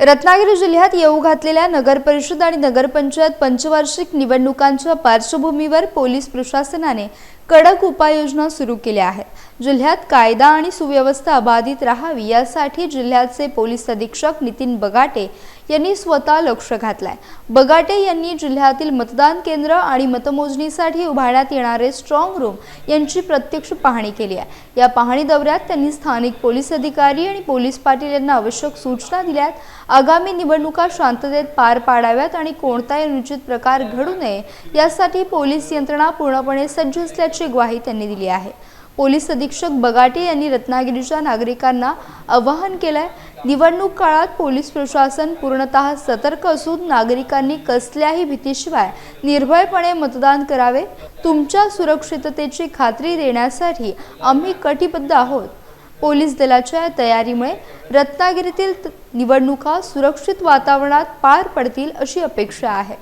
रत्नागिरी जिल्ह्यात येऊ घातलेल्या नगरपरिषद आणि नगरपंचायत पंचवार्षिक निवडणुकांच्या पार्श्वभूमीवर पोलीस प्रशासनाने कडक उपाययोजना सुरू केल्या आहेत. जिल्ह्यात कायदा आणि सुव्यवस्था अबाधित राहावी यासाठी जिल्ह्याचे पोलीस अधीक्षक नितीन बगाटे यांनी स्वतः लक्ष घातलंय. बगाटे यांनी जिल्ह्यातील मतदान केंद्र आणि मतमोजणीसाठी उभारण्यात येणारे स्ट्रॉंग रूम यांची प्रत्यक्ष पाहणी केली आहे. या पाहणी दौऱ्यात त्यांनी स्थानिक पोलीस अधिकारी आणि पोलीस पाटील यांना आवश्यक सूचना दिल्यात. आगामी निवडणुका शांततेत पार पाडाव्यात आणि कोणताही अनुचित प्रकार घडू नये यासाठी पोलीस यंत्रणा पूर्णपणे सज्ज असल्याची ग्वाही त्यांनी दिली आहे. पोलीस अधीक्षक बगाटे यांनी रत्नागिरीच्या नागरिकांना आवाहन केलंय निवडणूक काळात पोलीस प्रशासन पूर्णतः सतर्क असून नागरिकांनी कसल्याही भीतीशिवाय निर्भयपणे मतदान करावे तुमच्या सुरक्षिततेची खात्री देण्यासाठी आम्ही कटिबद्ध आहोत. पोलीस दलाच्या तयारीमुळे रत्नागिरीतील निवडणुका सुरक्षित वातावरणात पार पडतील अशी अपेक्षा आहे.